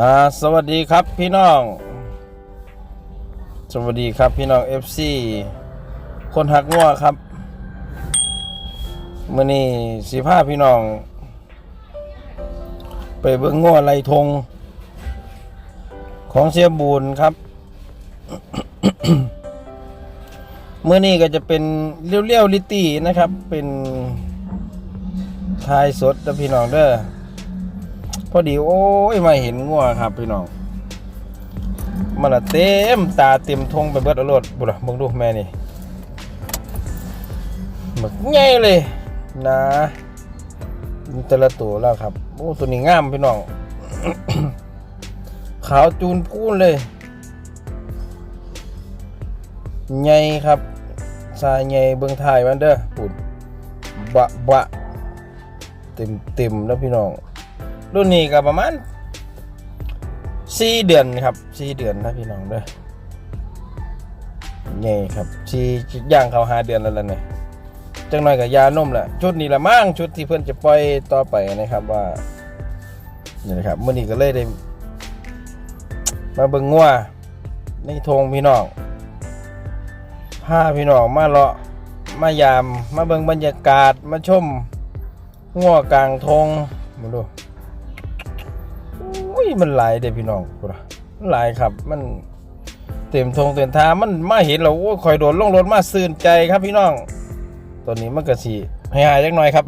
อ่าสวัสดีครับพี่น้อง สวัสดีครับพี่น้อง FC คนหักงัวครับมื่อนี้สีผ้าพี่น้อง ไปเบิ่งงัวไรทง ของเสียบูนครับเมื่อนี้ก็จะเป็นเลี้ยวๆลิตตี้นะครับ เป็นทายสดนะพี่น้องเด้อ อดีโอ้ยมาเห็นงัวครับพี่น้องมันละเต็มตาเต็มทงไปเบิดอารถบุระมึงดูแม่นี่มันใหญ่เลยนะมีแต่ละตัวแล้วครับโอ้ตัวนี้งามพี่น้องขาวจูนพูนเลยใหญ่ครับสายใหญ่เบิ่งถ่ายมันเด้อปุ่นบะบะเต็มเต็มแล้วพี่น้อง รุ่นนี้ก็ประมาณสี่เดือนครับสี่เดือนนะพี่น้องเด้อใหญ่ครับสี่ย่างเขาหาเดือนแล้วล่ะเนี่ยจังหน่อยกับยานมแหละชุดนี้ละมั่งชุดที่เพื่อนจะปล่อยต่อไปนะครับว่านี่นะครับเมื่อนี้ก็เลยได้มาเบิ่งงัวในทงพี่น้องพาพี่น้องมาเลาะมายาม มาเบิ่งบรรยากาศมาชมงัวกลางทงมาดู ยมันหลายเด้พี่น้องพูนะหลายครับ มันเต็มทงเต็มทามันมาเห็นเราโอ้คอยโดนลงรถมาซื่นใจครับพี่น้อง ตัวนี้มันก็สีห้หายจักหน่อยครับ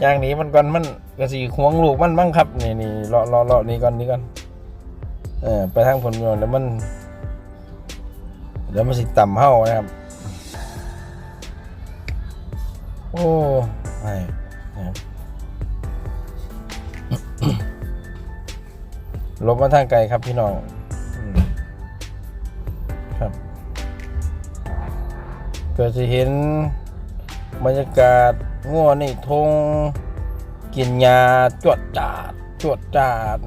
อย่างนี้มันก่อนมันก็สีห่วงลูกมันบ้างครับนี่นี่รอรอรอนี่ก่อนนี่ก่อนเออไปทางผลประโยนแล้วมันเดี๋ยวมันสิต่ำเฮ้านะครับ โอ้ไม่นะครับ ลบมาทางไกลครับพี่น้องอืมครับก็จะเห็นบรรยากาศง่วนี่ทงกินยาจวดจาดจวดจาด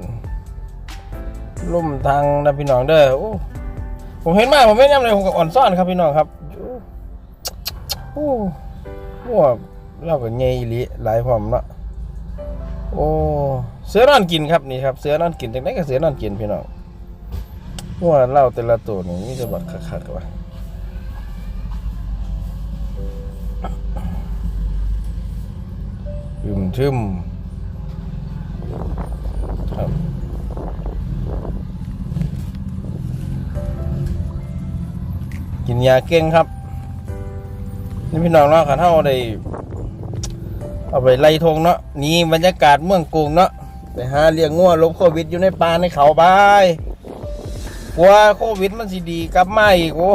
ลุ่มทางนะพี่น้องเด้อโอ้ผมเห็นมากผมไม่ยำเลยผมกับอ่อนซ่อนครับพี่น้องครับโอ้โอ้เราก็เงยอีหลีหลายความเนาะโอ้ เสือนอนกินครับนี่ครับเสือนอนกินจังไดก็เสือนอนกินพี่น้องว่าเล่าแต่ละตัวนี่มีแต่บักคักๆว่ะทึมทึมครับกินยาเก่งครับ นี่พี่น้องเนาะขันเท่าได้เอาไปไล่ทงเนาะนี่บรรยากาศเมืองกรุงเนาะ ไปหาเลี้ยงงัวลบโควิดอยู่ในป่าในเขาบายกลัวโควิดมันสิดีกลับมาอีกโอ้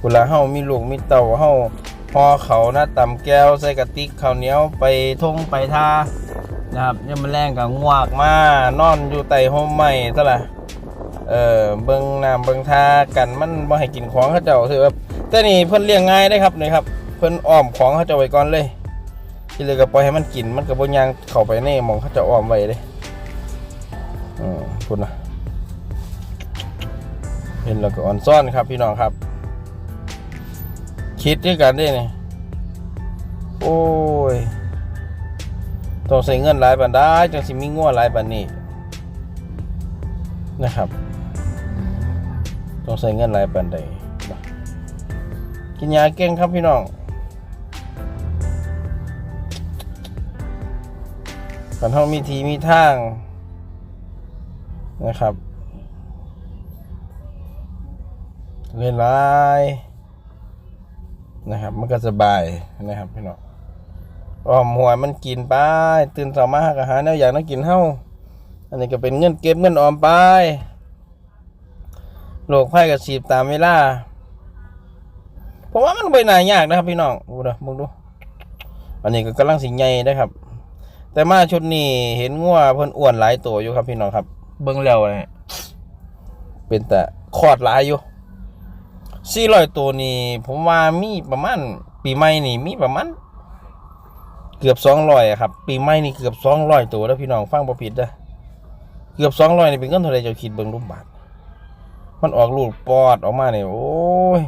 กุละเฮามีลูกมีเต่าเฮาพอเขาหน้าตำแก้วใส่กระติกข้าวเหนียวไปทงไปท่านะครับยังมาแรงกับงวกมานอนอยู่ใต้ห่มไม้ซะละเออเบิงน้ำเบิงท่ากันมันบ่ให้กินของเขาเจ้าคือแบบแต่นี่เพิ่นเลี้ยงง่ายได้ครับนี่ครับ เพิ่นอ้อมของเขาเจะไว้ก่อนเลย ที่เหลยก็ปล่อยให้มันกินมันก็บ่ยางเข้าไปในหมองเขาจะอ้อมไว้เลยอืมพูดนะเห็นแล้วก็อ่อนซ่อนครับพี่น้องครับ คิดด้วยกันได้นี่โอ้ยต้องใส่เงินหลายบันได้จังสิมีงัวหลายบันนี้นะครับต้องใส่เงินหลายบันใดกินยาเก่งครับพี่น้อง กันห้องมีทีมีทางนะครับเล่นไลายนะครับ มันก็สบายนะครับพี่น้องอ้อมหัวมันกินไป ตื่นสามาหากอาหารแนวอยากนักกินเฮ้าอันนี้ก็เป็นเงินเก็บเงินออมไปโรคไข้กับฉีดตามเวลาเพราะว่ามันไปนายากนะครับพี่น้องดูนะมึงดู อันนี้ก็กำลังสิงใหญ่นะครับ แต่มาชุดนี้เห็นงัวเพิ่นอ้วนหลายตัวอยู่ครับพี่น้องครับ เบิ่งแล้วเนี่ยเป็นแต่คอดหลายอยู่สี่ร้อยตัวนี่ผมว่ามีประมาณปีใหม่นี่มีประมาณเกือบสองร้อยครับ ปีใหม่นี่เกือบสองร้อยตัวแล้วพี่น้องฟังบ่ผิดเด้อเกือบสองร้อยนี่เป็นเงินเท่าไหรเจ้าคิดเบิ่งรูปบาทมันออกลูกปอดออกมาเนี่ยโอ้ย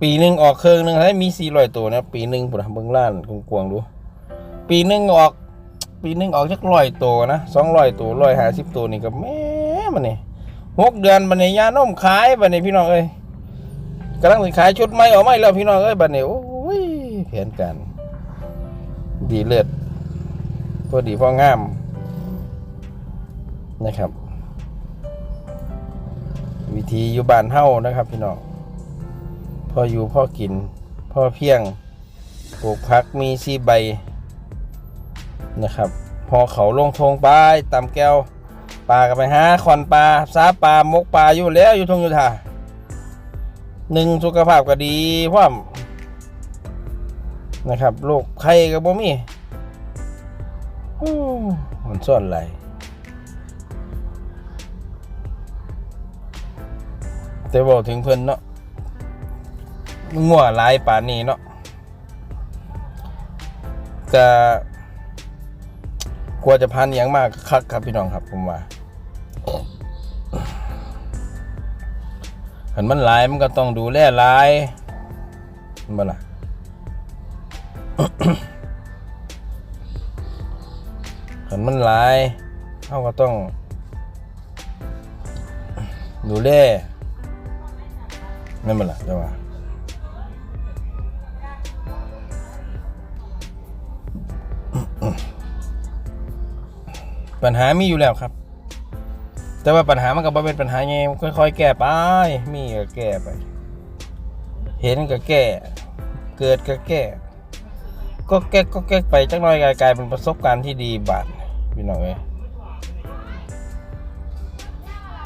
ปีหนึ่งออกเครื่องหนึ่งให้มีสี่ร้อยตัวนะปีหนึ่งผมเบิ่งล้านกวางๆดู ปีหนึ่งออก ปีหนึงออกจักร้อยตัวนะสองร้อยตัวร้อยห้าสิบตัวนี่ก็แม่มันนี่หกเดือนมันนี่ยานมขายบันนี้พี่น้องเอ้ยกำลังสิขายชุดใหม่ออกใหม่แล้วพี่น้องเอ้ยบันนี้โอ้ยแผนการดีเลิศพอดีพองามนะครับ วิธีอยู่บ้านเฮานะครับพี่น้องพออยู่พ่อกิน พ่อเพียงปลูกพักมีซีใบ นะครับ พอเขาลงทงไปตำแก้วปลากันไปหาขอนปลาซาปลามกปลาอยู่แล้วอยู่ทงอยู่ท่าหนึ่งสุขภาพก็ดีพร้อมนะครับโรคไข้ก็บ่มีมันซ่อนไหลายแต่บอกถึงเพิ่อนเนาะงัวลายป่านนี้เนาะจะ กลัวจะพันอย่างมากคักครับพี่น้องครับผมว่าหันมันหลายมันก็ต้องดูแลหลายเห็นบ่ล่ะขันมันหลายเขาก็ต้อง ดูแลนั่นมันล่ะจะว่า ปัญหามีอยู่แล้วครับ แต่ว่าปัญหามันก็บ่เป็นปัญหาไงค่อยๆ แก้ไป มีก็แก้ไป เห็นก็แก้ เกิดก็แก้ ก็แก้ก็แก้ไปจักหน่อยกลายเป็นประสบการณ์ที่ดีบาดพี่น้องเอ้ย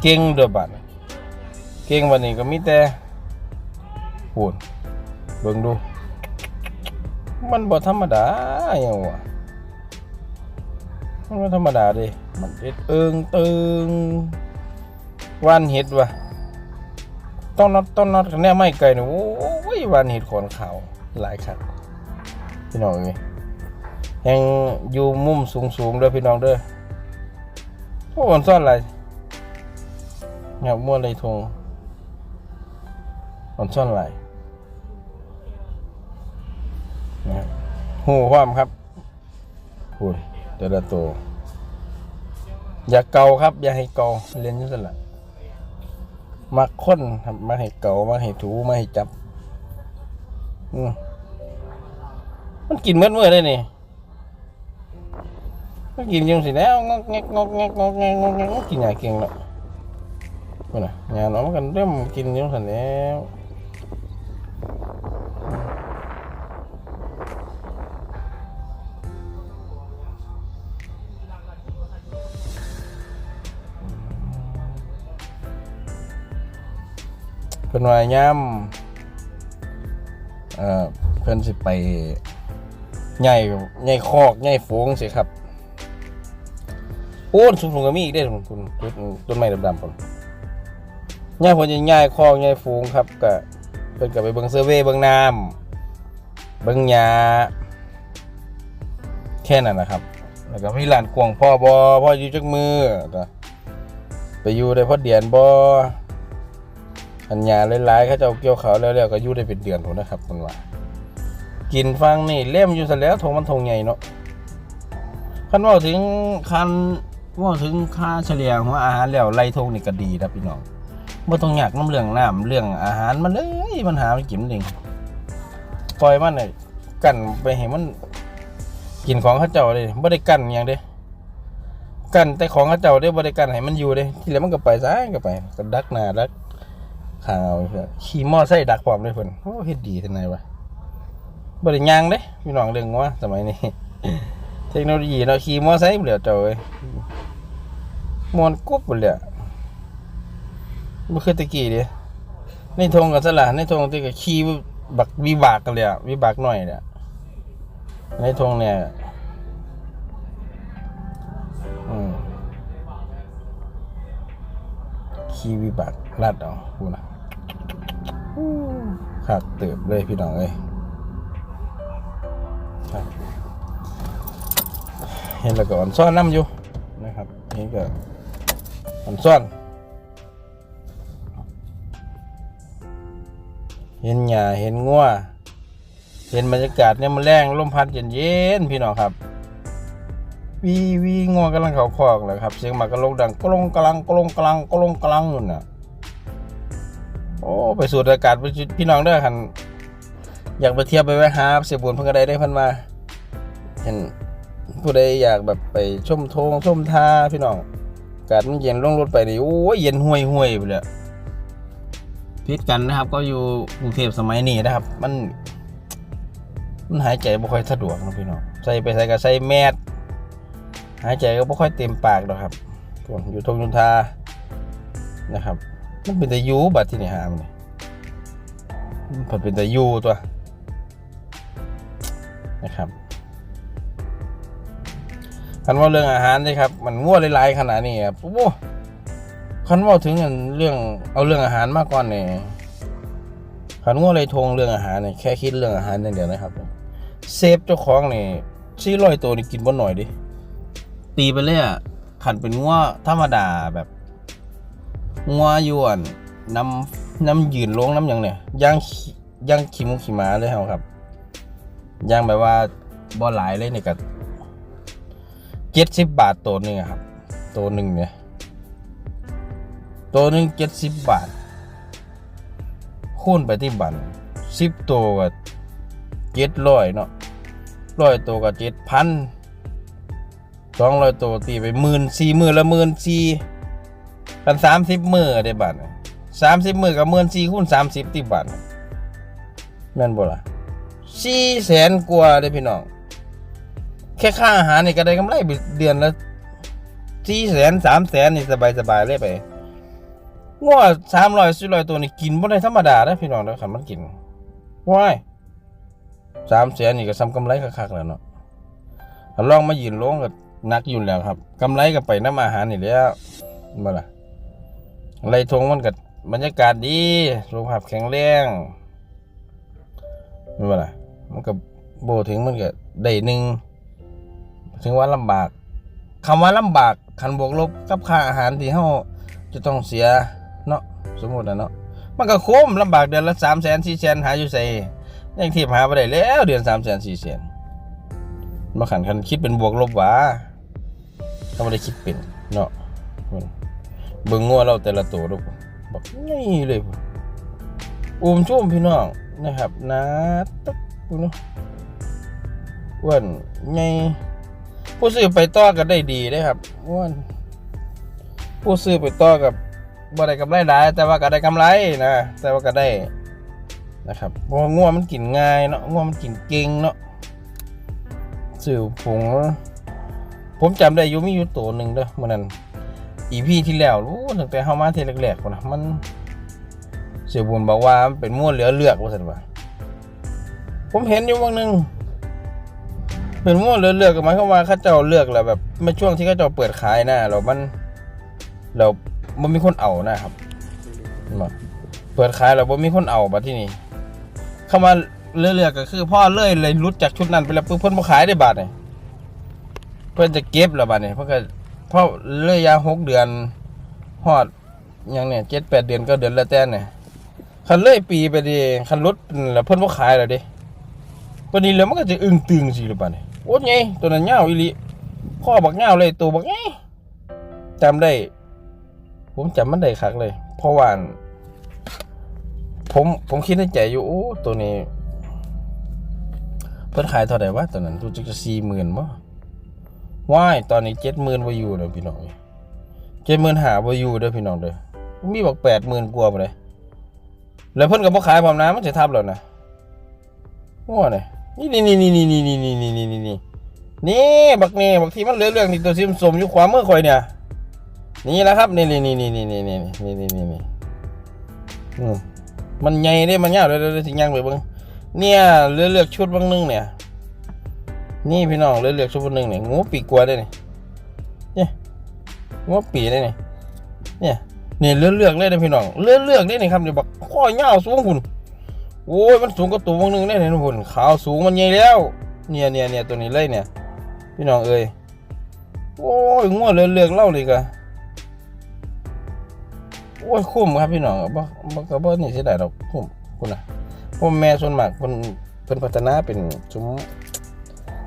เก่งเด้อบาดเก่งวันนี้ก็มีแต่พูดเบิ่งดู มันบ่ธรรมดาหยังวะ มันบ่ธรรมดาเด้มันเอ็ดเอิงตึงว่านเห็ดวะต้องน็อตต้องน็อตคะแนนไม่ไกลนี่โอ้ยว่านเห็ดขอนขาวหลายครับพี่น้องเอ้ยยังอยู่มุมสูงสูงๆเด้อพี่น้องเด้อพวกมันซ่อนอะไรเงียบมั่วเลยทงมันซ่อนอะไรหูความครับพูด แต่ละตัว อย่าเกาครับ อย่าให้เกาเรียนยุ่สละมักค้นครับมาให้เกามาให้ถูมาให้จับอืมมันกินเมื่อเมื่อเลยนี่มันกินยังสิแล้วงอกแงกงอกแงกงอกแงกงอกแงกกินอย่าเก่งแล้วนี่นะงานน้องมันกันเริ่มกินยังสิแล้ว เป็นวายย่ำเอ่อเพิ่นสิไปใหญ่ใหญ่คอกใหญ่ฝูงสิครับโอ้นสูงๆก็มีอีกได้อคุณคุณต้นไม้ดำๆผมใหญ่เพิ่นจะใหญ่คอกใหญ่ฝูงครับก็เพิ่นก็ไปเบิ่งเซอร์เวย์เบิ่งน้ำเบิ่งหญ้าแค่นั้นนะครับ แล้วก็มีลานกวงพ่อบ่พ่ออยู่จักมือไปอยู่ได้พ่อเดือนบอ นหญ้าหลายๆเขาเจ้าเกี่ยวเขาวแล้วๆก็อยู่ได้เป็นเดือนพุ่นะครับเพิ่นว่ากินฟังนี่เล่มอยู่ซะแล้วทงมันทงใหญ่เนาะคันว่าถึงคันว่าถึงค่าเฉลี่ยของอาหารแล้วไล่ทงนี่ก็ดีครับพี่น้องบ่ต้องยากน้ำเรื่องน้ำเรื่องอาหารมันเลยมันหามันกินเองปล่อยมันเลยกันไปให้มัน กินของเขาเจ้าเลยบ่ได้กันอย่างเด้กันแต่ของเขาเจ้าได้บ่ได้กันให้มันอยู่เด้ ที่เหลือมันก็ไปซะก็ไปก็ดักหน้าดัก ข้างเอาขี่มอไซค์ดักพร้อมเลยเพิ่นโอ้เฮ็ดดีจังไดวะบริยางเด้พี่น้องเรื่องว่าสมัยนี้ เทคโนโลยีเนาขี่มอไซค์เปลือเจ้าเอ้ยมวนกุ๊บเปลือบ่คือตะกี้เด้ในทงกับสละในทงที่ก็ขี่บักวิบากกันเลยอะวิบากหน่อยเนี่ยในทงเนี่ยขี่วิบากลัดเอาพูนะ ขาดเติบเลยพี่น้องเอ้ยครับเห็นแล้วก็อ่อนซ่อนน้ำอยู่นะครับนี่ก็อ่อนซ่อนเห็นหญ้าเห็นงัวเห็นบรรยากาศเนี่ยมันแรงลมพัดเย็นเย็นๆพี่น้องครับ วีวีงัวกำลังเขาคอกเลยครับ เสียงหมากระโลกดังกลงกลังกลงกลังกลงกลังนู่นน่ะ อ้ไปสูดอากาศพี่น้องเด้อคันอยากไปเที่ยวไปแวะหาเสียบุญพิ่นก็ไดได้พิ่นมา เห็นผู้ใดอยากแบบไปชมทงชมท่าพี่น้องอากาศมันเย็นลงรถไปนี่โอ้ยเย็นห่วยห่วยไปเลยพิษกันนะครับ ก็อยู่กรุงเทพสมัยนี้นะครับ มัน มันหายใจบ่ค่อยสะดวกนะพี่น้องใส่ไปใส่ก็ใส่แมสหายใจก็บ่ค่อยเต็มปากดอกครับอยู่ทงยุนทานะครับ มันเป็นแต่ยูบัดที่นี่หามันมันเป็นแต่ยูตัวนะครับคันว่าเรื่องอาหารนี่ครับ มันง่วหลายๆขนาดนี้ครับโอ้โหคันว่าถึงเรื่องเอาเรื่องอาหารมาก่อนเนี่ยคันง่วเลยทงเรื่องอาหารเนี่ยแค่คิดเรื่องอาหารอย่างเดียวนะครับเซฟเจ้าของนี่ซี่ร้อยตัวนี่กินบ่หน่อยดิตีไปเลยอะขันเป็นงัวธรรมดาแบบ งัวยวนน้ำน้ำยืนลงน้ำหยังเนี่ยย่างย่างขี้มุกขี้หมาเลยครับย่างแบบว่าบ่หลายเลยเนี่ยก็เจ็ดสิบบาทตัวหนึ่งครับ ตัวหนึ่งเนี่ยตัวหนึ่งเจ็ดสิบบาทคูณไปที่บันสิบตัวก็เจ็ดร้อยเนาะร้อยตัวก็เจ็ดพันสองร้อยตัวตีไปหมื่นสี่หมื่นละหมื่นสี่ กันสามสิบมือได้บัตรสามสิบมือกับเมื่นสี่คูณสามสิบตีบัตรแม่นบ่ล่ะสี่แสนกว่าได้พี่น้อง แค่ค่าอาหารนี่ก็ได้กำไรเดือนละสี่แสนสามแสนนี่สบายสบายเลยไปง้อสามร้อยสี่ร้อยตัวนี่กินบ่ได้ธรรมดาได้พี่น้องเด้อขันมันกินว้ายสามแสนนี่ก็ซ้ำกำไรคักๆแล้วเนาะลองมายืนลงก็หนักอยู่แล้วครับกำไรก็ไปน้ำอาหารนี่แล้วมาล่ะ ไรทงมันกับบรรยากาศดีสุขภาพแข็งแรงไม่ว่าล่ะมันกับโบถึงมันก็ได้หนึ่งถึงว่าลำบากคำว่าลำบากคันบวกลบกับค่าอาหารที่เฮาจะต้องเสียเนาะสมมตินะเนาะมันก็คุ้มลำบากเดือนละสามแสนสี่แสนหาอยู่ใส่ยังทีบหาไปได้แล้วเดือนสามแสนสี่แสนมาขันคันคิดเป็นบวกลบวาเขาไม่ได้คิดเป็นเนาะ เบิ่งงัวเราแต่ละตัวดูพุ่นบอกนี่เลยพุ่นอุ้มชุ่มพี่น้องนะครับนะตึ๊กนเนาะอ้วนไงผู้ซื้อไปต่อก็ได้ดีได้ครับอ้วนผู้ซื้อไปต่อกับบ่ได้กำไรหลายแต่ว่าก็ได้กำไรนะแต่ว่าก็ได้นะครับเพราะว่างัวมันกินง่ายเนาะงัวมันกินเก่งเนาะซื้อผงผมจำได้อยู่มีอยู่ตัวหนึ่งเด้อเมื่อนั้น อีพีที่แล้วรู้ตั้งแต่เข้ามาเทแรกๆพุ่นนะมัน เสียบุญบอกว่าเป็นม้วนเหลือเลือกว่าสันว่าผมเห็นอยู่วันหนึ่งเป็นม้วนเหลือเลือกก็หมายความว่าข้าเจ้าเลือกแล้วแบบไม่ช่วงที่ข้าเจ้าเปิดขายนะเรามันเรามันมีคนเอานะครับมาเปิดขายเราบ่มีคนเอาบัดที่นี่เข้ามาเลือกๆก็คือพ่อเลยเลยรุดจากชุดนั้นไปแล้วปุ๊บเพิ่อนบ่ขายได้บาทนี่เพิ่นจะเก็บแล้วบาทนี่เพิ่นก็ เพราะเลยยาหกเดือนฮอดหยังเนี่ยเจ็ดแปดเดือนก็เดือนละแต่เนี่ยคันเลยปีไปดิคันรถแล้วเพิ่นบ่ขายแล้วเดิปานนี้แล้วมันก็จะอึ้งตึงสิหรือเปล่าเนี่ยโอ้ยไงตัวนั้นยาอีลีข้อบักยาเลยตัวบักไงจำได้ ผมจำมันได้คักเลย เพราะว่าผมผมคิดในใจอยู่โอ้ตัวนี้ เพิ่นขายเท่าไหร่วะตัวนั้นรู้จักจะสี่หมื่นบ่ ว้ายตอนนี้เจ็ดหมื่นวายูเด้อพี่น้องเจ็ดหมื่นหาวายูเด้อพี่น้องเด้อมีบอกแปดหมื่นกว่าไปเลยแล้วเพิ่นก็บ่ขายพร้อมนะมันจะทับแล้วนะว่าเนี่ยนี่นี่นี่นี่นี่นี่นี่นี่นี่นี่นี่นี่บักนี่บักที่มันเหลือเรื่องนี่ตัวซิมสมอยู่ขวามือข่อยเนี่ย นี่แหละครับนี่นี่นี่นี่นี่นี่นี่นี่นี่นี่นี่มันใหญ่เด้มันยาวเด้อเด้อสิย่างไปบิ่งเนี่ยเหลือเลือกชุดบางนึงเนี่ย นี่พี่น้องเลือกชุดหนึ่งเนี่ยงูปีกลัวได้เนี่ยเนี่ยงูปีได้เนี่ยเนี่ยเนี่ยเลือกเลือกเลยนะพี่น้องเลือกเลือกได้เนี่ยครับเดี๋ยวบักข้อยาวสูงคุณโอ้ยมันสูงกว่าตัวบางนึงได้เนี่ยนะคุณขาวสูงมันใหญ่แล้ว เนี่ยเนี่ยเนี่ยตัวนี้เลยเนี่ย พี่น้องเอ้ยโอ้ยงูเลือกเลือกเล่าเลยกะโอ้ยคุ้มครับพี่น้องบ่บ่ก็บ่นี่เสียดายดอกคุ้มคุณนะผมแม่ส่วนมากเพิ่นเพิ่นพัฒนาเป็นซุ้ม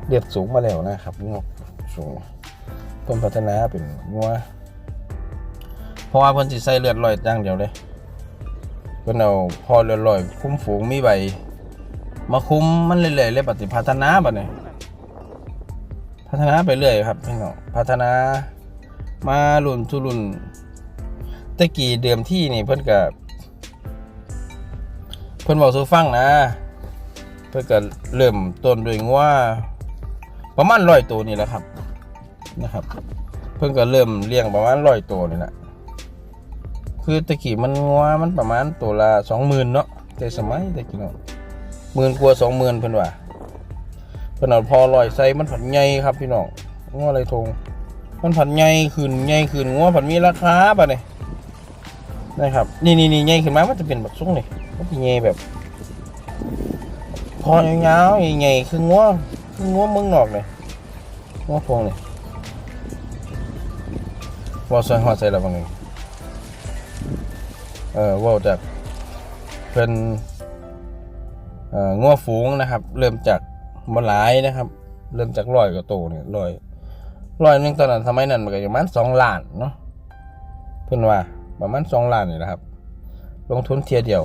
เรียบสูงมาแล้วนะครับงอกสูงเพิ่นพัฒนาเป็นงัวเพราะว่าเพิ่นสิใส่เลือดลอยอย่างเดียวเลยเพิ่นเอาพอเลือดลอย คุ้มฝูงมีใบ มาคุ้มมันเรื่อยๆเลยปฏิพัฒนาบัดนี้พัฒนาไปเรื่อยครับพี่น้องพัฒนามารุ่นทุรุ่นตะกี้เดิมที่นี่เพิ่นก็เพิ่นบอกสู่ฟังนะ เพิ่นก็เริ่มต้นด้วยงัว ประมาณร้อยตัวนี่แหละครับนะครับ เพิ่นก็เริ่มเลี้ยงประมาณร้อยตัวนี่แหละคือตะกี้มันงัวมันประมาณตัวละสองหมื่นเนาะแต่สมัยแตะกี้เนาะหมื่นกว่าสองหมื่นเพิ่นว่าเพิ่นเอาพอร้อยใส่มันผัดใหญ่ครับพี่น้องงัวอะไรทงมันผัดใหญ่ขึ้นใหญ่ขึ้นงัวผัดมีราคาป่ะเนี่ยนะครับ นี่นี่นี่ใหญ่ขึ้นมามันจะเป็นแบบซุ้งนี่มันจะใหญ่แบบคอยาวๆใหญ่ๆคืองัวคือ งัวมืองนอกเลยงัวพวงนี่ว่าใส่หัวใส่แล้วบางไงเออว่าจากเป็นเอ่องัวฝูงนะครับ เริ่มจากบหลายนะครับ เริ่มจากร้อยกว่าตัวเนี่ยร้อยร้อยหนึงตอนนั้นสมัยนั้นมันก็ประมาณสองล้านเนาะเพิ่อนว่าประมาณสองล้านนี่แหละครับ ลงทุนเทียเดียว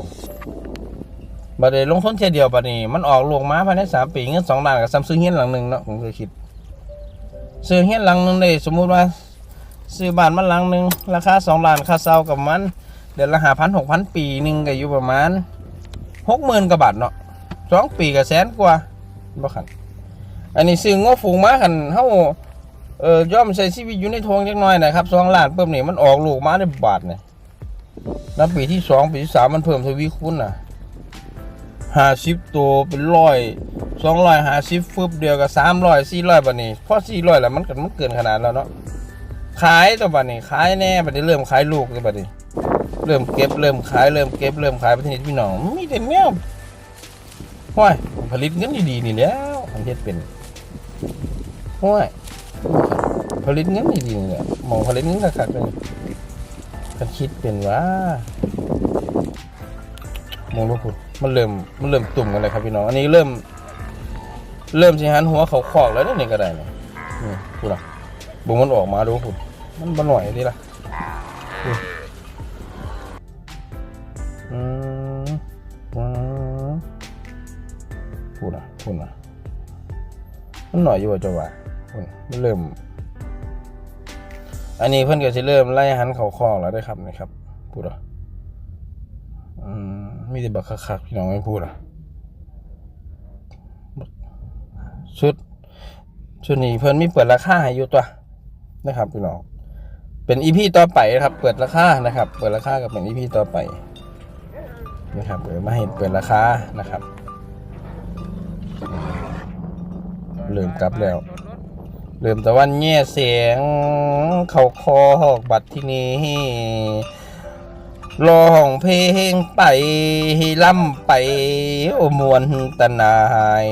บัดนี้ลงทุนเทียเดียวบัดนี้มันออกลูกมาภายในสามปีเงินสองล้านกับซัมซุงเฮียนหลังหนึ่งเนาะผมเคยคิดซื้อเฮียนหลังหนึ่งได้สมมุติว่าซื้อบ้านมันหลังหนึ่งราคาสองล้านค่าเช่ากับมันเดือนละหาพันหกพันปีหนึ่งก็อยู่ประมาณหกหมื่นกว่าบาทเนาะสองปีก็แสนกว่าบ่ขันอันนี้ซื้องอฝูงมาขันเฮาเออย่อมใช้ชีวิตอยู่ในทวงจักหน่อยนะครับสองล้านเพิ่มนี่มันออกลูกมาได้บาทเนี่ยแล้วปีที่สองปีที่สามมันเพิ่มทวีคูณน่ะ ห้าสิบตัวเป็นร้อยสองร้อยห้าสิบฟึบเดียวกับสามร้อยสี่ร้อยบาทนี่พอสี่ร้อยแล้วมันก็มันเกินขนาดแล้วเนาะขายตัวบาทนี่ขายแน่บาทนี้เริ่มขายลูกตัวบาทนี่เริ่มเก็บเริ่มขายเริ่มเก็บเริ่มขายปทีนี้พี่น้องมีแต่แมวห้วยผลิตเงินดีๆนี่แล้วอันเฮ็ดเป็นห้วยผลิตเงินดีๆเนี่ยมองผลิตเงินคักๆเลยกันคิดเป็นว่า มองลูกคุณ มันเริ่มมันเริ่มตุ่มกันเลยครับพี่น้อง อันนี้เริ่ม เริ่มสิหันหัวเขาขอกแล้วนี่นี่ก็ได้เนี่ยนี่พูดละบุมันออกมาดูคุณมันบ่หน่อยดีละอืมอืมอืมพูดละพูดละมันหน่อยอยู่ว่าจะว่าอืมมันเริ่ม อันนี้เพื่อนก็จะเริ่มไล่หันเขาคอกแล้วได้ครับนะครับพูดเหรออืม มีแต่บักคักๆพี่น้องไม่พูดเหรอชุดชุดนี้เพื่นมีเปิดราคาให้อยู่ตัวนะครับพี่น้องเป็นอีพีต่อไปนะครับ เปิดราคานะครับ เปิดราคากับเป็นอีพีต่อไปนะครับเปิดมาให้เปิดราคานะครับเริ่มกลับแล้วเริ่มตะวันแง่เสียง เขาคอหอกบัดที่นี้ รอห้องเพลงไปล่ำไปโอมวนตนาย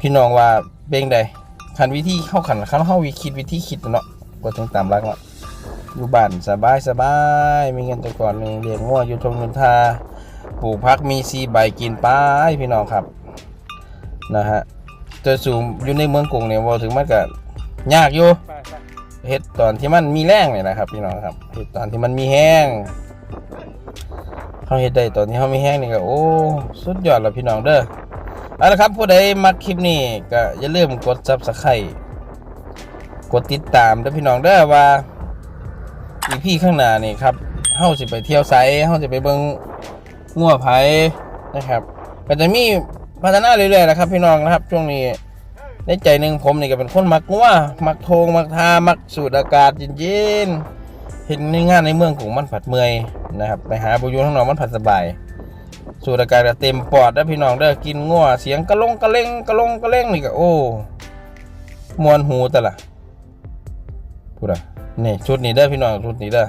พี่น้องว่าเป็นใดขันวิธีเข้าขันเข้าเข้าวิคิดวิธีคิดเนาะก็ต้องตามรักเนาะอยู่บ้านสบายสบายมีเงินแต่ก่อนหนึ่งเลี้ยงงัวอยู่ทงเงินทาปลูกพักมีซีใบกินไปพี่น้องครับนะฮะแต่สูงอยู่ในเมืองกรุงเนี่ยว่าถึงมันก็ยากอยู่ เฮ็ดตอนที่มันมีแรงเนี่ยนะครับ พี่น้องครับเฮ็ดตอนที่มันมีแห้งเขาเฮ็ดได้ตอนที่เขามีแห้งนี่ก็โอ้สุดยอดแล้วพี่น้องเด้อเอาละครับผู้ใดมักคลิปนี้ก็อย่าลืมกด Subscribe กดติดตามเด้อพี่น้องเด้อว่าอีพี่ข้างหน้านี่ครับเฮาสิไปเที่ยวไสเฮาสิไปเบิ่งงัวไผนะครับก็จะมีพัฒนาเรื่อยๆนะครับ พี่น้องนะครับ ช่วงนี้ ในใจหนึ่งผมนี่ก็เป็นคนมักงัวมักโทงมักทามักสูดอากาศเย็นๆเห็นในงานในเมืองของมันผัดเมื่อยนะครับไปหาบุญข้างนอกมันผัดสบายสูดอากาศเต็มปอดแล้วพี่น้องเด้อกินงัวเสียงกระลงกระเล่งกระลงกระเล่งนี่ก็โอ้มวนหูแต่ละพูดอะนี่ชุดนี้เด้อพี่น้องชุดนี้เด้อ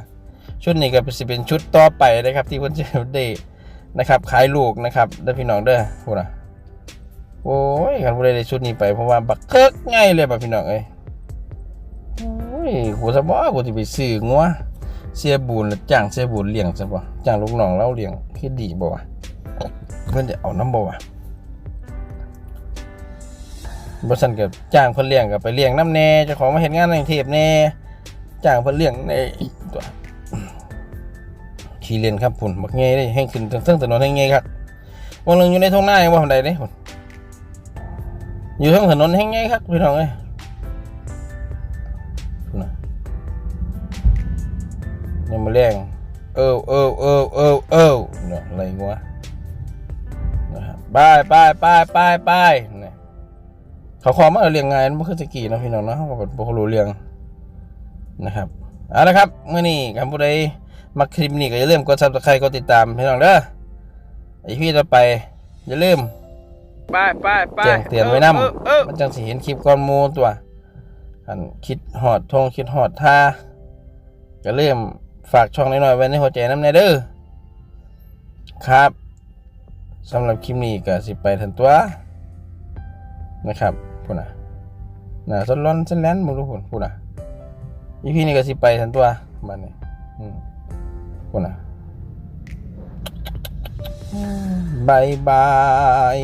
ชุดนี้ก็สิเป็นชุดต่อไปนะครับ ที่เพิ่นจะได้นะครับขายลูกนะครับเด้อพี่น้องเด้อพูดอะ โอ้ยคันบ่ได้ได้ชุดนี้ไปเพราะว่าบักเคิกง่ายเลยแบบพี่น้องเอ้ยโอ้ยกูสะบ่กูสิไปซื้องัวเสียบุญแล้วจ้างเสียบุญเลี้ยงซะบ่จ้างลูกน้องเราเลี้ยงคิดดีบ่วะเพิ่นจะเอาน้ำบ่วะบ่ซั่นก็จ้างเพิ่นเลี้ยงก็ไปเลี้ยงน้ำแน่เจ้าของมาเฮ็ดงานในกรุงเทพแน่จ้างเพิ่นเลี้ยงในตัวขี่เล่นครับพุ่นบักใหญ่เลยแห่งขึ้นเทิงถนนแห่งใหญ่ครับวังหนึงอยู่ในทุ่งหน้ายังบ่ทันใดเด้พุ่น อยู่เทิงถนนแห่งใหญ่ครับพี่น้องเอ้ยนน่ะยังมาแรงเออเออเออเออเออเนาะอะไรวะนะครับไปไปไปไปไปเนี่ยเขาขอมาเอารียงงานบ่คือสกีเนะพี่น้องนะเขาก็บ่รู้เรื่องนะครับเอาละครับเมื้อนี้คำผู้ใดมักคลิปนี้ก็อย่าลืมกด Subscribe กดติดตามพี่น้องเด้อไอพี่ต่อไปอย่าลืม ไปไปไปแจ้งเตือนไว้นำเออเออมันจังสิเห็นคลิปก่อนหมู่ตัวอันคิดฮอดทงคิดฮอดท่าก็เริ่มฝากช่องน้อยๆไว้ในหัวใจน้ำแน่เด้อครับสำหรับคลิปนี้ก็สิไปทันตัว นะครับพูดนะน่ะสนร้อนสนแลนมึงรู้พูดพูดนะอีพี่นี่ก็สิไปทันตัวบ้านนี้อืมพูดนะบายบาย